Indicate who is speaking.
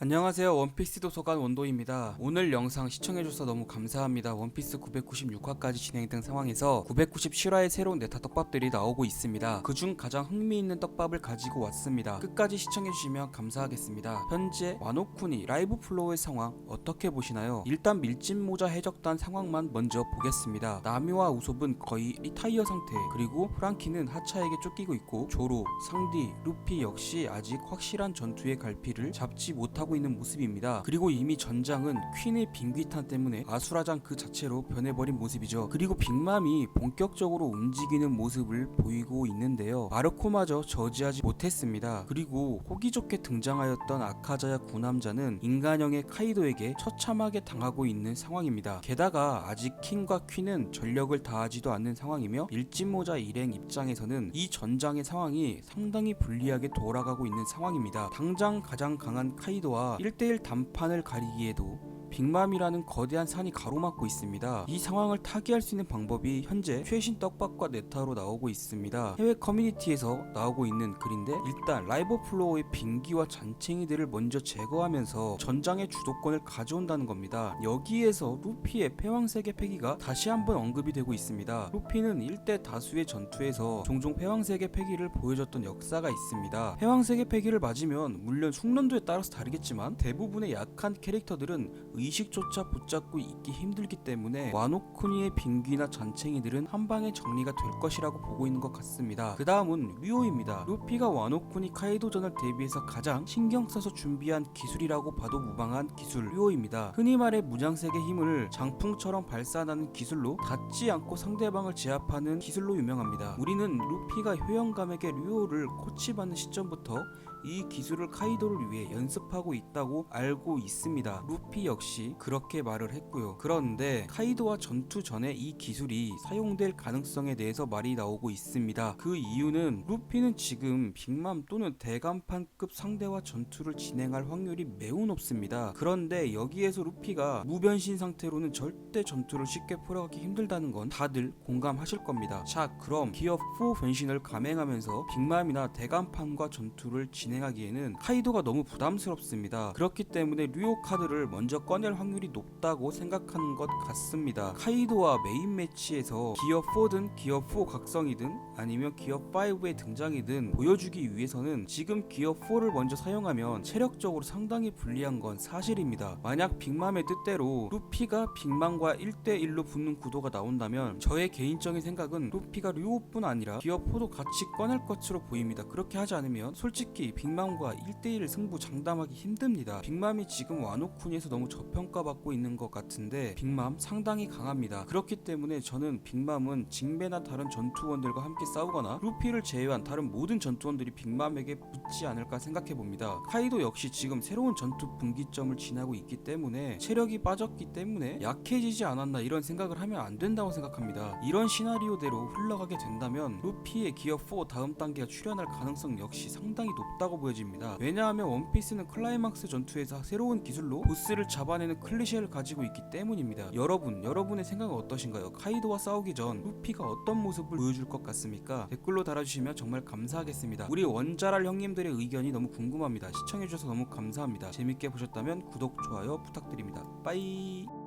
Speaker 1: 안녕하세요. 원피스 도서관 원도입니다. 오늘 영상 시청해줘서 너무 감사합니다. 원피스 996화까지 진행된 상황에서 997화에 새로운 네타 떡밥들이 나오고 있습니다. 그중 가장 흥미있는 떡밥을 가지고 왔습니다. 끝까지 시청해주시면 감사하겠습니다. 현재 와노쿤이 라이브 플로우의 상황 어떻게 보시나요? 일단 밀짚모자 해적단 상황만 먼저 보겠습니다. 나미와 우솝은 거의 리타이어 상태 그리고 프랑키는 하차에게 쫓기고 있고 조로, 상디, 루피 역시 아직 확실한 전투의 갈피를 잡지 못하고 있는 모습입니다. 그리고 이미 전장은 퀸의 빙귀탄 때문에 아수라장 그 자체로 변해버린 모습이죠. 그리고 빅맘이 본격적으로 움직이는 모습을 보이고 있는데요. 마르코마저 저지하지 못했습니다. 그리고 호기 좋게 등장하였던 아카자야 구남자는 인간형의 카이도에게 처참하게 당하고 있는 상황입니다. 게다가 아직 킹과 퀸은 전력을 다하지도 않는 상황이며 일진모자 일행 입장에서는 이 전장의 상황이 상당히 불리하게 돌아가고 있는 상황입니다. 당장 가장 강한 카이도와 1대1 단판을 가리기에도 빅맘이라는 거대한 산이 가로막고 있습니다. 이 상황을 타개할 수 있는 방법이 현재 최신 떡밥과 네타로 나오고 있습니다. 해외 커뮤니티에서 나오고 있는 글인데 일단 라이브 플로어의 빙기와 잔챙이들을 먼저 제거하면서 전장의 주도권을 가져온다는 겁니다. 여기에서 루피의 패왕세계 패기가 다시 한번 언급이 되고 있습니다. 루피는 1대 다수의 전투에서 종종 패왕세계 패기를 보여줬던 역사가 있습니다. 패왕세계 패기를 맞으면 물론 숙련도에 따라서 다르겠지만 대부분의 약한 캐릭터들은 의 식조차 붙잡고 있기 힘들기 때문에 와노쿠니의 빙귀나 잔챙이들은 한 방에 정리가 될 것이라고 보고 있는 것 같습니다. 그 다음은 류오입니다. 루피가 와노쿠니 카이도전을 대비해서 가장 신경 써서 준비한 기술이라고 봐도 무방한 기술 류오입니다. 흔히 말해 무장색의 힘을 장풍처럼 발산하는 기술로 닿지 않고 상대방을 제압하는 기술로 유명합니다. 우리는 루피가 효영감에게 류오를 코치받는 시점부터 이 기술을 카이도를 위해 연습하고 있다고 알고 있습니다. 루피 역시 그렇게 말을 했고요. 그런데 카이도와 전투 전에 이 기술이 사용될 가능성에 대해서 말이 나오고 있습니다. 그 이유는 루피는 지금 빅맘 또는 대간판급 상대와 전투를 진행할 확률이 매우 높습니다. 그런데 여기에서 루피가 무변신 상태로는 절대 전투를 쉽게 풀어가기 힘들다는 건 다들 공감하실 겁니다. 자, 그럼 기어 4 변신을 감행하면서 빅맘이나 대간판과 전투를 진행 하기에는 카이도가 너무 부담스럽습니다. 그렇기 때문에 류오 카드를 먼저 꺼낼 확률이 높다고 생각하는 것 같습니다. 카이도와 메인 매치에서 기어 4든 기어 4 각성이든 아니면 기어 5의 등장이든 보여주기 위해서는 지금 기어 4를 먼저 사용하면 체력적으로 상당히 불리한 건 사실입니다. 만약 빅맘의 뜻대로 루피가 빅맘과 1대1로 붙는 구도가 나온다면 저의 개인적인 생각은 루피가 류오뿐 아니라 기어 4도 같이 꺼낼 것으로 보입니다. 그렇게 하지 않으면 솔직히 빅맘과 1대1 승부 장담하기 힘듭니다. 빅맘이 지금 와노쿠니에서 너무 저평가받고 있는 것 같은데 빅맘 상당히 강합니다. 그렇기 때문에 저는 빅맘은 징베나 다른 전투원들과 함께 싸우거나 루피를 제외한 다른 모든 전투원들이 빅맘에게 붙지 않을까 생각해 봅니다. 카이도 역시 지금 새로운 전투 분기점을 지나고 있기 때문에 체력이 빠졌기 때문에 약해지지 않았나 이런 생각을 하면 안 된다고 생각합니다. 이런 시나리오대로 흘러가게 된다면 루피의 기어 4 다음 단계가 출현할 가능성 역시 상당히 높 다고 보여집니다. 왜냐하면 원피스는 클라이막스 전투에서 새로운 기술로 보스를 잡아내는 클리셰를 가지고 있기 때문입니다. 여러분, 여러분의 생각은 어떠신가요? 카이도와 싸우기 전 루피가 어떤 모습을 보여줄 것 같습니까? 댓글로 달아주시면 정말 감사하겠습니다. 우리 원자랄 형님들의 의견이 너무 궁금합니다. 시청해주셔서 너무 감사합니다. 재밌게 보셨다면 구독, 좋아요 부탁드립니다. 빠이.